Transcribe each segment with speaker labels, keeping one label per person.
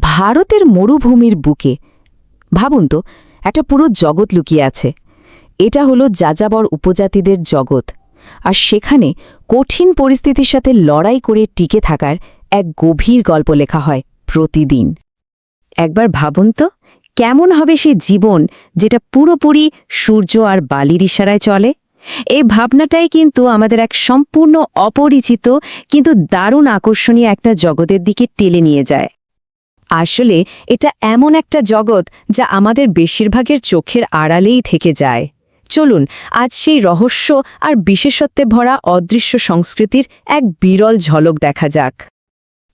Speaker 1: ভারতের মরুভূমির বুকে। ভাবুন তো, একটা পুরো জগৎ লুকিয়ে আছে। এটা হলো যাযাবর উপজাতিদের জগৎ। আর সেখানে কঠিন পরিস্থিতির সাথে লড়াই করে টিকে থাকার এক গভীর গল্প লেখা হয় প্রতিদিন। একবার ভাবুন তো, কেমন হবে সে জীবন যেটা পুরোপুরি সূর্য আর বালির ইশারায় চলে? এই ভাবনাটাই কিন্তু আমাদের এক সম্পূর্ণ অপরিচিত কিন্তু দারুণ আকর্ষণীয় একটা জগতের দিকে টেলে নিয়ে যায়। আসলে এটা এমন একটা জগৎ যা আমাদের বেশিরভাগের চোখের আড়ালেই থেকে যায়। চলুন, আজ সেই রহস্য আর বিশেষত্বে ভরা অদৃশ্য সংস্কৃতির এক বিরল ঝলক দেখা যাক।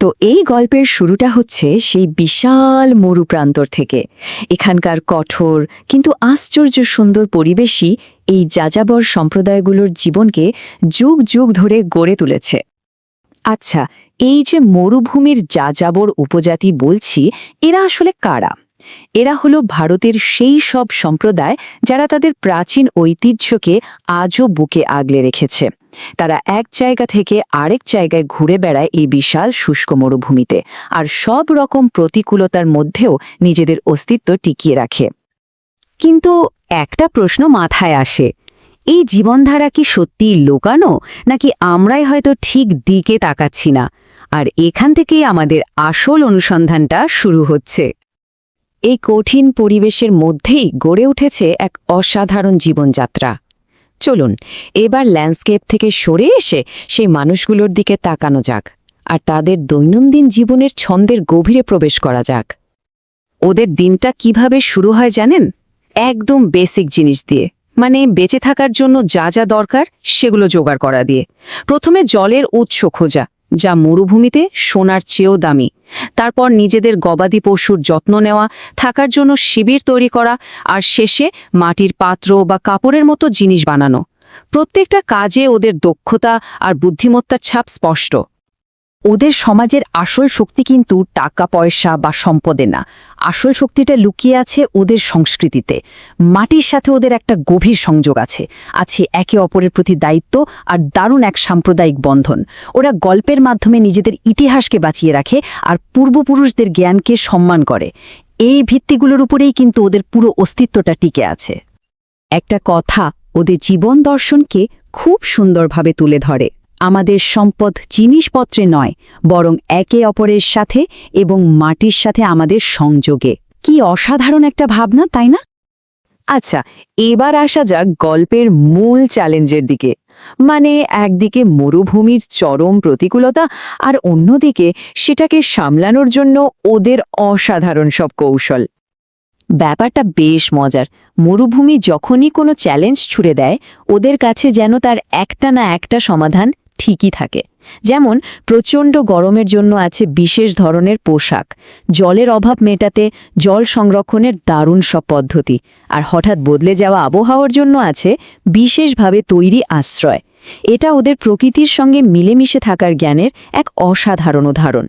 Speaker 1: তো এই গল্পের শুরুটা হচ্ছে সেই বিশাল মরুপ্রান্তর থেকে। এখানকার কঠোর কিন্তু আশ্চর্য সুন্দর পরিবেশই এই যাযাবর সম্প্রদায়গুলোর জীবনকে যুগ যুগ ধরে গড়ে তুলেছে। আচ্ছা এই যে মরুভূমির যাযাবর উপজাতি বলছি, এরা আসলে কারা? এরা হলো ভারতের সেই সব সম্প্রদায় যারা তাদের প্রাচীন ঐতিহ্যকে আজও বুকে আগলে রেখেছে। তারা এক জায়গা থেকে আরেক জায়গায় ঘুরে বেড়ায় এই বিশাল শুষ্ক মরুভূমিতে আর সব রকম প্রতিকূলতার মধ্যেও নিজেদের অস্তিত্ব টিকিয়ে রাখে। কিন্তু একটা প্রশ্ন মাথায় আসে, এই জীবনধারা কি সত্যিই লোকানো, নাকি আমরাই হয়তো ঠিক দিকে তাকাচ্ছি না? আর এখান থেকেই আমাদের আসল অনুসন্ধানটা শুরু হচ্ছে। এই কঠিন পরিবেশের মধ্যেই গড়ে উঠেছে এক অসাধারণ জীবনযাত্রা। চলুন, এবার ল্যান্ডস্কেপ থেকে সরে এসে সেই মানুষগুলোর দিকে তাকানো যাক আর তাদের দৈনন্দিন জীবনের ছন্দের গভীরে প্রবেশ করা যাক। ওদের দিনটা কীভাবে শুরু হয় জানেন? একদম বেসিক জিনিস দিয়ে মানে বেঁচে থাকার জন্য যা যা দরকার সেগুলো জোগাড় করা দিয়ে। প্রথমে জলের উৎস খোঁজা যা মরুভূমিতে সোনার চেয়েও দামি। তারপর নিজেদের গবাদি পশুর যত্ন নেওয়া, থাকার জন্য শিবির তৈরি করা আর শেষে মাটির পাত্র বা কাপড়ের মতো জিনিস বানানো। প্রত্যেকটা কাজে ওদের দক্ষতা আর বুদ্ধিমত্তার ছাপ স্পষ্ট। ওদের সমাজের আসল শক্তি কিন্তু টাকা, পয়সা বা সম্পদে না। আসল শক্তিটা লুকিয়ে আছে ওদের সংস্কৃতিতে। মাটির সাথে ওদের একটা গভীর সংযোগ আছে। আছে একে অপরের প্রতি দায়িত্ব আর দারুণ এক সাম্প্রদায়িক বন্ধন। ওরা গল্পের মাধ্যমে নিজেদের ইতিহাসকে বাঁচিয়ে রাখে আর পূর্বপুরুষদের জ্ঞানকে সম্মান করে। এই ভিত্তিগুলোর উপরেই কিন্তু ওদের পুরো অস্তিত্বটা টিকে আছে। একটা কথা, ওদের জীবন দর্শনকে খুব সুন্দরভাবে তুলে ধরে। আমাদের সম্পদ জিনিসপত্রে নয়, বরং একে অপরের সাথে এবং মাটির সাথে আমাদের সংযোগে। কি অসাধারণ একটা ভাবনা, তাই না? আচ্ছা এবার আসা যাক গল্পের মূল চ্যালেঞ্জের দিকে। মানে একদিকে মরুভূমির চরম প্রতিকূলতা আর অন্যদিকে সেটাকে সামলানোর জন্য ওদের অসাধারণ সব কৌশল। ব্যাপারটা বেশ মজার। মরুভূমি যখনই কোনো চ্যালেঞ্জ ছুড়ে দেয়, ওদের কাছে যেন তার একটা না একটা সমাধান ঠিকই থাকে। যেমন, প্রচণ্ড গরমের জন্য আছে বিশেষ ধরনের পোশাক। জলের অভাব মেটাতে জল সংরক্ষণের দারুণ সব পদ্ধতি। আর হঠাৎ বদলে যাওয়া আবহাওয়ার জন্য আছে বিশেষভাবে তৈরি আশ্রয়। এটা ওদের প্রকৃতির সঙ্গে মিলেমিশে থাকার জ্ঞানের এক অসাধারণ উদাহরণ।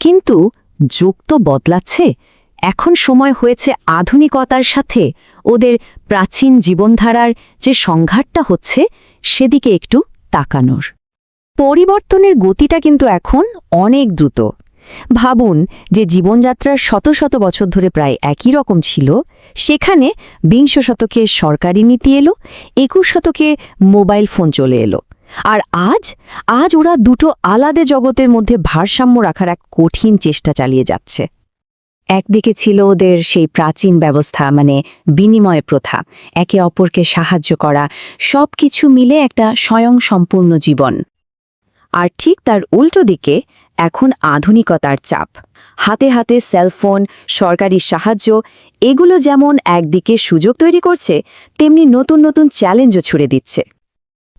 Speaker 1: কিন্তু যুগ তো বদলাচ্ছে। এখন সময় হয়েছে আধুনিকতার সাথে ওদের প্রাচীন জীবনধারার যে সংঘাতটা হচ্ছে সেদিকে একটু তাকানোর। পরিবর্তনের গতিটা কিন্তু এখন অনেক দ্রুত। ভাবুন যে জীবনযাত্রার শত শত বছর ধরে প্রায় একই রকম ছিল, সেখানে বিংশ শতকে সরকারি নীতি এলো, একুশ শতকে মোবাইল ফোন চলে এলো। আর আজ আজ ওরা দুটো আলাদা জগতের মধ্যে ভারসাম্য রাখার এক কঠিন চেষ্টা চালিয়ে যাচ্ছে। একদিকে ছিল ওদের সেই প্রাচীন ব্যবস্থা মানে বিনিময় প্রথা, একে অপরকে সাহায্য করা সব কিছু মিলে একটা স্বয়ং সম্পূর্ণ জীবন। আর ঠিক তার উল্টো দিকে এখন আধুনিকতার চাপ। হাতে হাতে সেলফোন সরকারি সাহায্য, এগুলো যেমন একদিকে সুযোগ তৈরি করছে, তেমনি নতুন নতুন চ্যালেঞ্জও ছুড়ে দিচ্ছে।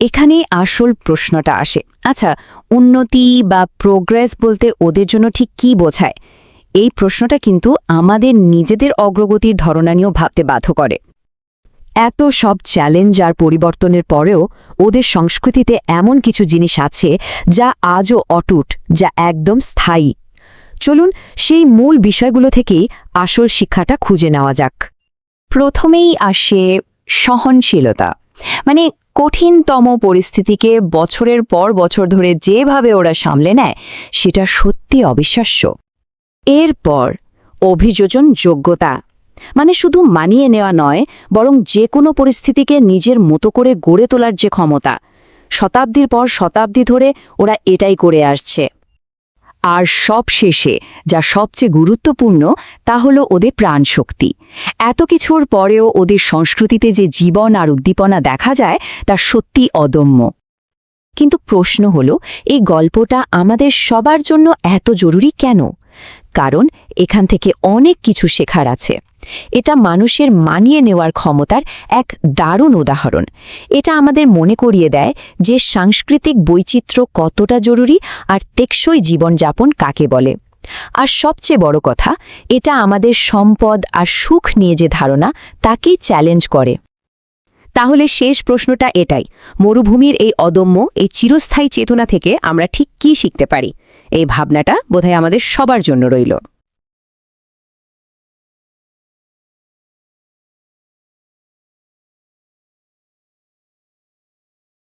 Speaker 1: এখানে আসল প্রশ্নটা আসে। আচ্ছা উন্নতি বা প্রোগ্রেস বলতে ওদের জন্য ঠিক কি বোঝায়? এই প্রশ্নটা কিন্তু আমাদের নিজেদের অগ্রগতির ধরনা নিয়েও ভাবতে বাধ্য করে। এত সব চ্যালেঞ্জ আর পরিবর্তনের পরেও ওদের সংস্কৃতিতে এমন কিছু জিনিস আছে যা আজও অটুট, যা একদম স্থায়ী। চলুন সেই মূল বিষয়গুলো থেকেই আসল শিক্ষাটা খুঁজে নেওয়া যাক। প্রথমেই আসে সহনশীলতা। মানে কঠিনতম পরিস্থিতিকে বছরের পর বছর ধরে যেভাবে ওরা সামলে নেয়, সেটা সত্যি অবিশ্বাস্য। এরপর অভিযোজন যোগ্যতা। মানে শুধু মানিয়ে নেওয়া নয়, বরং যে কোনো পরিস্থিতিকে নিজের মতো করে গড়ে তোলার যে ক্ষমতা, শতাব্দীর পর শতাব্দী ধরে ওরা এটাই করে আসছে। আর সব শেষে যা সবচেয়ে গুরুত্বপূর্ণ, তা হলো ওদের প্রাণশক্তি। এত কিছুর পরেও ওদের সংস্কৃতিতে যে জীবন আর উদ্দীপনা দেখা যায়, তা সত্যি অদম্য। কিন্তু প্রশ্ন হল, এই গল্পটা আমাদের সবার জন্য এত জরুরি কেন? কারণ এখান থেকে অনেক কিছু শেখার আছে। এটা মানুষের মানিয়ে নেওয়ার ক্ষমতার এক দারুণ উদাহরণ। এটা আমাদের মনে করিয়ে দেয় যে সাংস্কৃতিক বৈচিত্র্য কতটা জরুরি আর টেকসই জীবনযাপন কাকে বলে। আর সবচেয়ে বড় কথা, এটা আমাদের সম্পদ আর সুখ নিয়ে যে ধারণা, তাকেই চ্যালেঞ্জ করে। তাহলে শেষ প্রশ্নটা এটাই, মরুভূমির এই অদম্য, এই চিরস্থায়ী চেতনা থেকে আমরা ঠিক কী শিখতে পারি? এই ভাবনাটা বোধহয় আমাদের সবার জন্য রইল।